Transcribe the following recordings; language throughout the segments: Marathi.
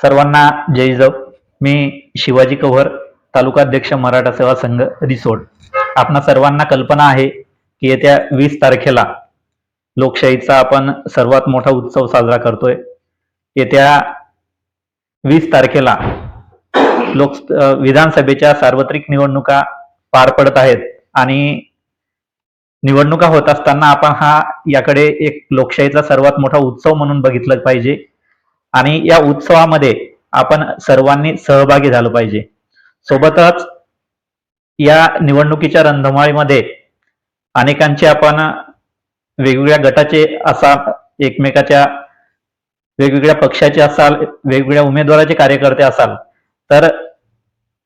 सर्वांना जय जिजाऊ मी शिवाजी कव्हर तालुकाध्यक्ष मराठा सेवा संघ रिसोड. आपणा सर्वांना कल्पना आहे की येत्या वीस तारखेला लोकशाहीचा आपण सर्वात मोठा उत्सव साजरा करतोय. येत्या वीस तारखेला लोक विधानसभेच्या सार्वत्रिक निवडणुका पार पडत आहेत आणि निवडणुका होत असताना आपण हा याकडे एक लोकशाहीचा सर्वात मोठा उत्सव म्हणून बघितलं पाहिजे. आणि या उत्सवामध्ये आपण सर्वांनी सहभागी झालं पाहिजे. सोबतच या निवडणुकीच्या रंधमाळीमध्ये अनेकांचे आपण वेगवेगळ्या गटाचे असाल एकमेकाच्या वेगवेगळ्या पक्षाचे असाल वेगवेगळ्या उमेदवाराचे कार्यकर्ते असाल तर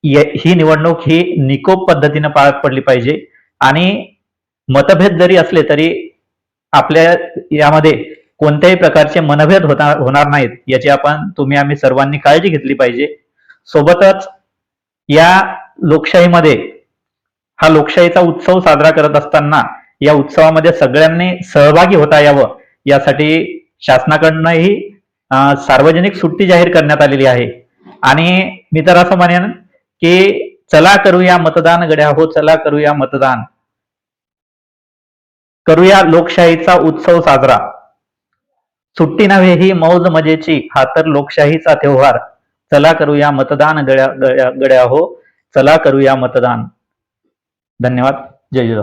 ही निवडणूक ही निकोप पद्धतीने पार पडली पाहिजे. आणि मतभेद जरी असले तरी आपल्या यामध्ये कोणत्याही प्रकारचे मनभेद होता होणार नाहीत याची आपण तुम्ही आम्ही सर्वांनी काळजी घेतली पाहिजे. सोबतच या लोकशाहीमध्ये हा लोकशाहीचा उत्सव साजरा करत असताना या उत्सवामध्ये सगळ्यांनी सहभागी होता यावं यासाठी शासनाकडनंही सार्वजनिक सुट्टी जाहीर करण्यात आलेली आहे. आणि मी तर असं म्हणेन की चला करूया मतदान गड्या हो चला करूया मतदान. करूया लोकशाहीचा उत्सव साजरा. सुट्टी नव्हे ही मौज मजेची हा तर लोकशाहीचा त्योहार. चला करूया मतदान गड्या गड्या गड्या हो. चला करूया मतदान. धन्यवाद. जय जुदा